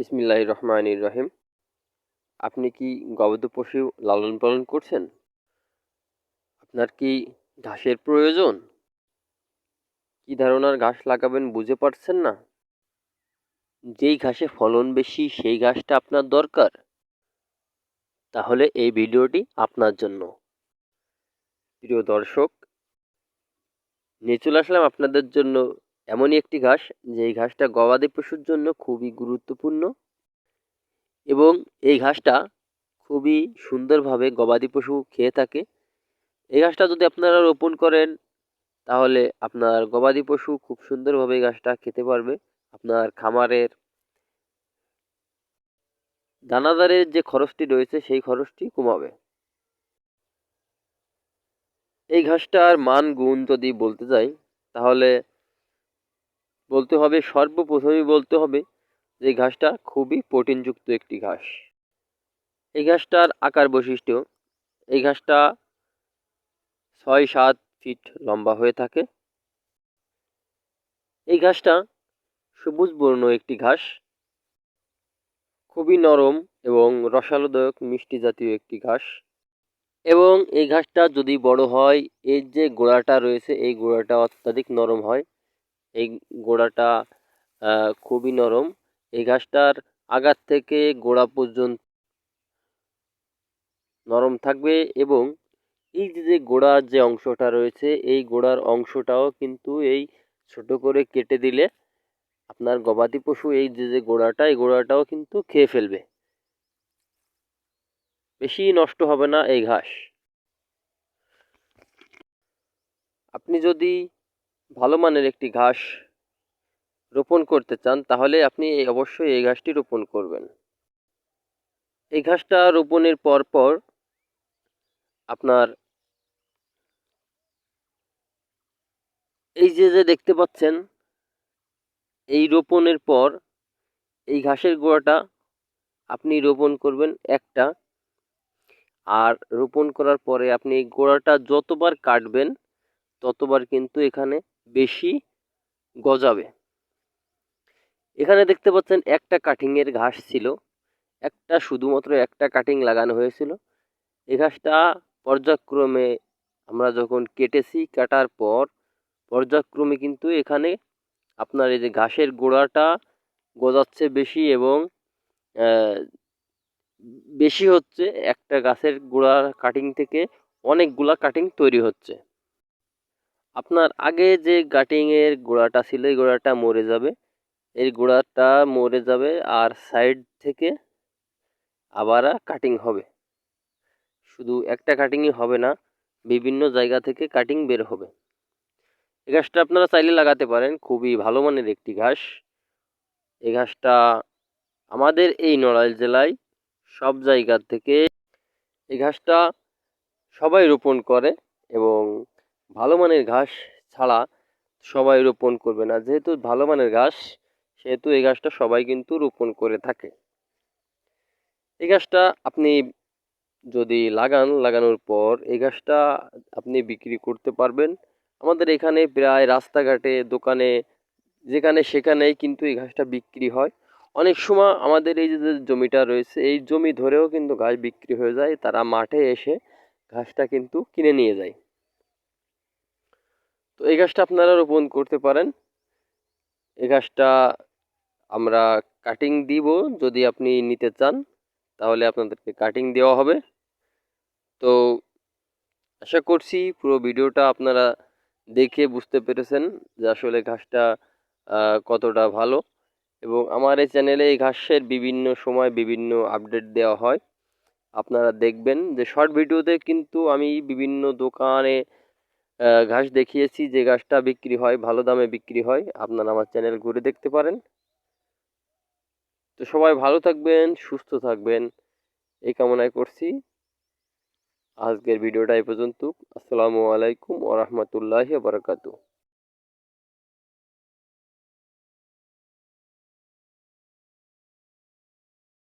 বিসমিল্লাহ রহমানির রহিম। আপনি কি গবাদি পশু লালন পালন করছেন? আপনার কি ঘাসের প্রয়োজন? কি ধরনের ঘাস লাগাবেন বুঝে পারছেন না? যেই ঘাসে ফলন বেশি, সেই ঘাসটা আপনার দরকার। তাহলে এই ভিডিওটি আপনার জন্য। প্রিয় দর্শক, নিয়ে চলে আসলাম আপনাদের জন্য এমনই একটি ঘাস, যেই ঘাসটা গবাদি পশুর জন্য খুবই গুরুত্বপূর্ণ এবং এই ঘাসটা খুবই সুন্দরভাবে গবাদি পশু খেয়ে থাকে। এই ঘাসটা যদি আপনারা রোপণ করেন, তাহলে আপনার গবাদি পশু খুব সুন্দরভাবে এই ঘাসটা খেতে পারবে। আপনার খামারের দানাদারের যে খরচটি রয়েছে, সেই খরচটি কমাবে। এই ঘাসটার মান গুণ যদি বলতে যাই, তাহলে বলতে হবে, সর্বপ্রথমেই বলতে হবে যে ঘাসটা খুবই প্রোটিনযুক্ত একটি ঘাস। এই ঘাসটার আকার বৈশিষ্ট্য, এই ঘাসটা ছয় সাত ফিট লম্বা হয়ে থাকে। এই ঘাসটা সবুজ বর্ণ একটি ঘাস, খুবই নরম এবং রসালোদায়ক মিষ্টি জাতীয় একটি ঘাস। এবং এই ঘাসটা যদি বড় হয়, এর যে গোড়াটা রয়েছে, এই গোড়াটা অত্যাধিক নরম হয়। এই গোড়াটা খুবই নরম। এই ঘাসটার আগার থেকে গোড়া পর্যন্ত নরম থাকবে এবং এই যে গোড়ার যে অংশটা রয়েছে, এই গোড়ার অংশটাও কিন্তু এই ছোট করে কেটে দিলে আপনার গবাদি পশু এই যে যে গোড়াটা, এই গোড়াটাও কিন্তু খেয়ে ফেলবে। বেশি নষ্ট হবে না এই ঘাস। আপনি যদি ভালো মানের একটি ঘাস রোপণ করতে চান, তাহলে আপনি অবশ্যই এই ঘাসটি রোপণ করবেন। এই ঘাসটা রোপণের পর পর আপনার এই যে যে দেখতে পাচ্ছেন, এই রোপণের পর এই ঘাসের গোড়াটা আপনি রোপণ করবেন একটা। আর রোপণ করার পরে আপনি গোড়াটা যতবার কাটবেন, ততবার কিন্তু এখানে বেশি গজাবে। এখানে দেখতে পাচ্ছেন একটা কাটিংয়ের ঘাস ছিল। একটা শুধুমাত্র একটা কাটিং লাগানো হয়েছিল। এই ঘাসটা পর্যায়ক্রমে আমরা যখন কেটেছি, কাটার পর পর্যায়ক্রমে কিন্তু এখানে আপনার এই যে ঘাসের গোড়াটা গজাচ্ছে বেশি এবং বেশি হচ্ছে। একটা গাছের গোড়ার কাটিং থেকে অনেকগুলা কাটিং তৈরি হচ্ছে। আপনার আগে যে কাটিংয়ের গোড়াটা ছিল, এই গোড়াটা মরে যাবে। এই গোড়াটা মরে যাবে আর সাইড থেকে আবার কাটিং হবে। শুধু একটা কাটিংই হবে না, বিভিন্ন জায়গা থেকে কাটিং বের হবে। এই ঘাসটা আপনারা চাইলে লাগাতে পারেন, খুবই ভালো মানের একটি ঘাস। এই ঘাসটা আমাদের এই নড়াইল জেলায় সব জায়গা থেকে এই ঘাসটা সবাই রোপণ করে এবং ভালো মানের ঘাস ছাড়া সবাই রোপণ করবে না। যেহেতু ভালো মানের ঘাস, সেহেতু এই গাছটা সবাই কিন্তু রোপণ করে থাকে। এই গাছটা আপনি যদি লাগান, লাগানোর পর এই গাছটা আপনি বিক্রি করতে পারবেন। আমাদের এখানে প্রায় রাস্তাঘাটে, দোকানে, যেখানে সেখানেই কিন্তু এই ঘাসটা বিক্রি হয়। অনেক সময় আমাদের এই যে জমিটা রয়েছে, এই জমি ধরেও কিন্তু ঘাস বিক্রি হয়ে যায়। তারা মাঠে এসে ঘাসটা কিন্তু কিনে নিয়ে যায়। তো এই গাছটা আপনারা রোপণ করতে পারেন। এই গাছটা আমরা কাটিং দিব, যদি আপনি নিতে চান, তাহলে আপনাদেরকে কাটিং দেওয়া হবে। তো আশা করছি পুরো ভিডিওটা আপনারা দেখে বুঝতে পেরেছেন যে আসলে ঘাসটা কতটা ভালো। এবং আমার এই চ্যানেলে এই ঘাসের বিভিন্ন সময় বিভিন্ন আপডেট দেওয়া হয়। আপনারা দেখবেন যে শর্ট ভিডিওতে কিন্তু আমি বিভিন্ন দোকানে ঘাস দেখিয়েছি, যে ঘাসটা বিক্রি হয়, ভালো দামে বিক্রি হয়, আপনারা আমার চ্যানেল ঘুরে দেখতে পারেন। তো সবাই ভালো থাকবেন, সুস্থ থাকবেন, এই কামনায় করছি। আজকের ভিডিওটা এই পর্যন্ত। আসসালামু আলাইকুম ওরহমতুল্লাহ বারকাতু